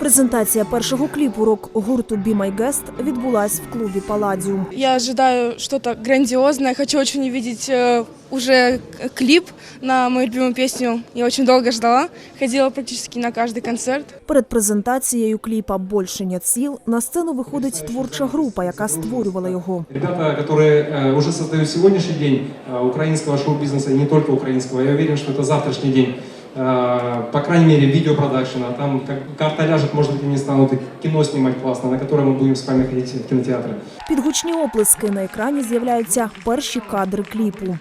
Презентація першого кліпу рок гурту Be My Guest відбулась в клубі Паладіум. Я ожидаю что-то грандиозное. Хочу очень увидеть э, уже к- клип на мою любимую песню. Я очень долго ждала. Ходила практически на каждый концерт. Перед презентацією кліпа «Больше нет сил» на сцену виходить творча група, яка створювала його. Ребята, которые э, уже создают сегодняшний день э, украинского шоу-бизнеса, и не только украинского, я уверен, что это завтрашний день, э, по крайней мере, видеопродакшена. Там как карта ляжет, может быть, они станут и кино снимать классно, на которое мы будем с вами ходить в кинотеатры. Під гучні оплески на екрані з'являються перші кадри кліпу.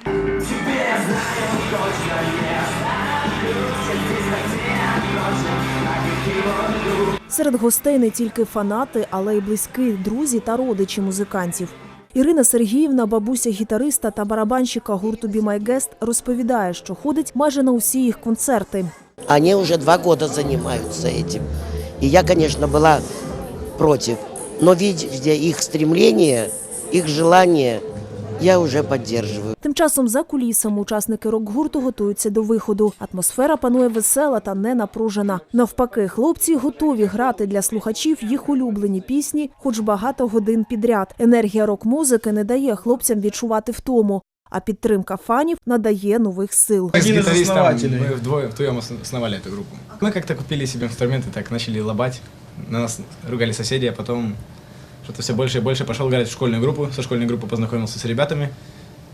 Серед гостей не тільки фанати, але й близькі друзі та родичі музикантів. Ірина Сергіївна, бабуся гітариста та барабанщика гурту Бімайгест, розповідає, що ходить майже на усі їх концерти. Вони вже два роки займаються цим. І я, звісно, була проти, але бачите їх стремлення, їх бажання я уже поддерживаю. Тим часом за кулісами учасники рок-гурту готуються до виходу. Атмосфера панує весела та не напружена. Навпаки, хлопці готові грати для слухачів їх улюблені пісні, хоч багато годин підряд. Енергія рок-музики не дає хлопцям відчувати втому, а підтримка фанів надає нових сил. С Один из гитаристом основателей. мы вдвоем, вдвоем ос- основали эту группу. Мы как-то купили себе инструменты, так начали лобать. На нас ругали соседи, а потом что-то все больше и больше пошел играть в школьную группу. Со школьной группы познакомился с ребятами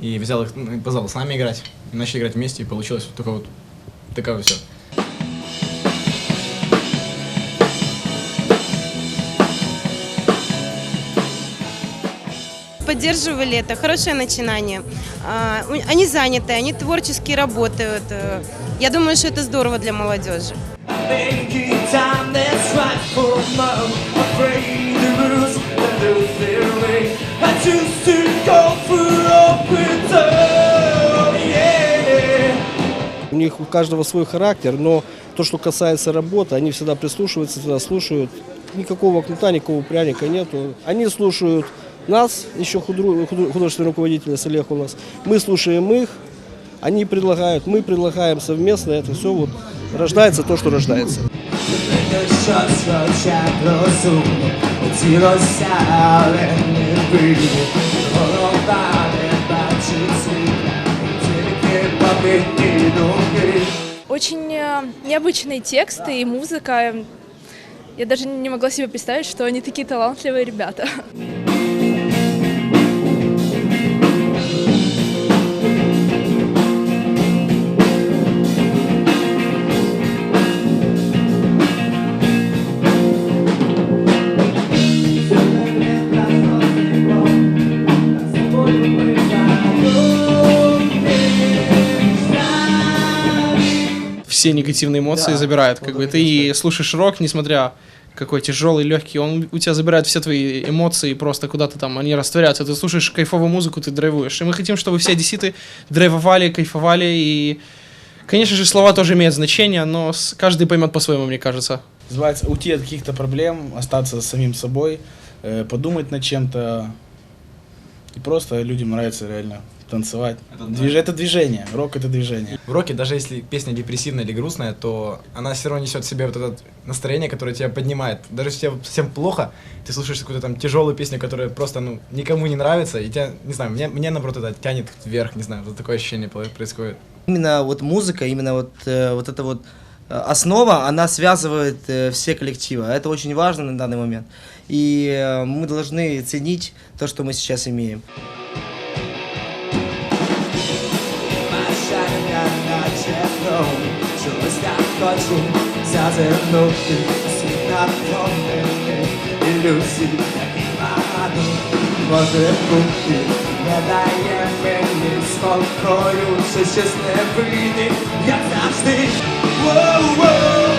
и взял их, ну, позвал с нами играть. И начали играть вместе, и получилось только вот такое все. поддерживали это хорошее начинание. А, Они заняты, они творчески работают. Э, Я думаю, что это здорово для молодежи. У них у каждого свой характер, но то, что касается работы, они всегда прислушиваются, всегда слушают. Никакого кнута, никакого пряника нету. Они слушают нас, еще художественный руководитель Олег у нас. Мы слушаем их, они предлагают, мы предлагаем совместно. Это все вот рождается то, что рождается. Ці розсяли не вийде, голова Очень э, необычные тексты и музыка. Я даже не могла себе представить, что они такие талантливые ребята. Все негативные эмоции забирает. Как бы ты слушаешь рок, несмотря какой тяжелый, легкий, он у тебя забирает все твои эмоции, просто куда-то там они растворяются. Ты слушаешь кайфовую музыку, ты драйвуешь. И мы хотим, чтобы все одесситы драйвовали, кайфовали. И, конечно же, слова тоже имеют значение, но каждый поймет по-своему, мне кажется. Называется уйти от каких-то проблем, остаться самим собой, э, подумать над чем-то. И просто людям нравится реально танцевать. Это Движ- это движение, рок это движение. В роке, даже если песня депрессивная или грустная, то она все равно несет в себе вот это настроение, которое тебя поднимает. Даже если тебе совсем плохо, ты слушаешь какую-то там тяжелую песню, которая просто ну, никому не нравится, и тебя, не знаю, мне, мне наоборот это тянет вверх, не знаю, вот такое ощущение происходит. Именно вот музыка, именно вот, э, вот эта вот э, основа, она связывает э, все коллективы. Это очень важно на данный момент. И э, мы должны ценить то, что мы сейчас имеем. чогось так хочу зазирнути світ наповнений ілюзій, який багато може бути, не дає мені спокою, що щось не вийде, як завжди. Воу-воу.